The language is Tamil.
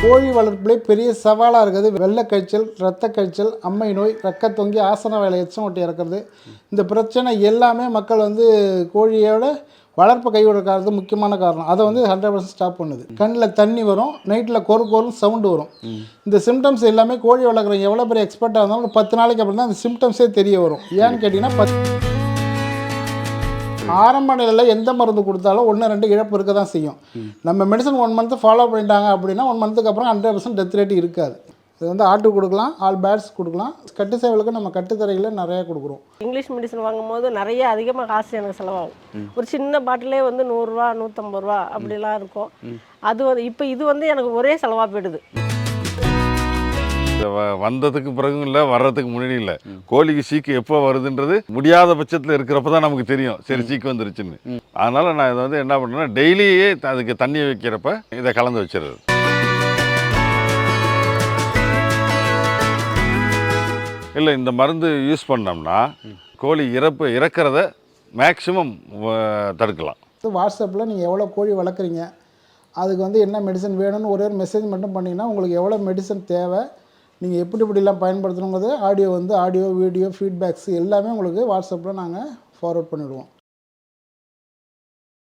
கோழி வளர்ப்பிலே பெரிய சவாலாக இருக்குது. வெள்ளை காய்ச்சல் ரத்த காய்ச்சல் அம்மை நோய் ரக்க தொங்கி ஆசன வேலை எச்சம் ஒட்டி இறக்கிறது. இந்த பிரச்சனை எல்லாமே மக்கள் வந்து கோழியோட வளர்ப்பை காரணத்து முக்கியமான காரணம். அதை வந்து ஹண்ட்ரட் பர்சன்ட் ஸ்டாப் பண்ணுது. கண்ணில் தண்ணி வரும் நைட்டில் கொரு கொருன்னு சவுண்டு வரும். இந்த சிம்டம்ஸ் எல்லாமே கோழி வளர்க்குறவங்க எவ்வளோ பெரிய எக்ஸ்பர்ட்டாக இருந்தாலும் ஒரு பத்து நாளைக்கு அப்புறம் தான் அந்த சிம்டம்ஸே தெரிய வரும். ஏன்னு கேட்டிங்கன்னா பத்து ஆரம்ப நிலையில் எந்த மருந்து கொடுத்தாலும் ஒன்று ரெண்டு இழப்பு இருக்க தான் செய்யும். நம்ம மெடிசன் ஒன் மந்த் ஃபாலோ பண்ணிட்டாங்க அப்படின்னா ஒன் மந்த்துக்கு அப்புறம் ஹண்ட்ரட் பர்சன்ட் டெத் ரேட் இருக்காது. இது வந்து ஆட்டு கொடுக்கலாம் ஆல் பேட்ஸ் கொடுக்கலாம். கட்டு சேவலுக்கு நம்ம கட்டுத்தரையில் நிறைய கொடுக்குறோம். இங்கிலீஷ் மெடிசன் வாங்கும்போது நிறைய அதிகமாக காசு எனக்கு செலவாகும். ஒரு சின்ன பாட்டிலே வந்து நூறுரூவா நூற்றம்பது ரூபா அப்படிலாம் இருக்கும். அது வந்து இப்போ இது வந்து எனக்கு ஒரே செலவாக போயிடுது. வந்ததுக்கு பிறகும் இல்லை வர்றதுக்கு முன்னாடி இல்லை. கோழிக்கு சீக்கு எப்போ வருதுன்றது முடியாத பட்சத்தில் இருக்கிறப்ப தான் நமக்கு தெரியும். சரி சீக்கு வந்துருச்சுன்னு. அதனால நான் இதை வந்து என்ன பண்ணுறேன்னா டெய்லியே அதுக்கு தண்ணி வைக்கிறப்ப இதை கலந்து வச்சிடுறது. இல்லை இந்த மருந்து யூஸ் பண்ணோம்னா கோழி இறப்பு இறக்கிறத மேக்சிமம் தடுக்கலாம். வாட்ஸ்அப்பில் நீங்கள் எவ்வளோ கோழி வளர்க்குறீங்க அதுக்கு வந்து என்ன மெடிசன் வேணும்னு ஒரே ஒரு மெசேஜ் மட்டும் பண்ணிங்கன்னா உங்களுக்கு எவ்வளோ மெடிசன் தேவை நீங்கள் எப்படி இப்படிலாம் பயன்படுத்தணுங்கிறது ஆடியோ வந்து ஆடியோ வீடியோ ஃபீட்பேக்ஸ் எல்லாமே உங்களுக்கு வாட்ஸ்அப்பில் நாங்கள் ஃபார்வர்ட் பண்ணிவிடுவோம்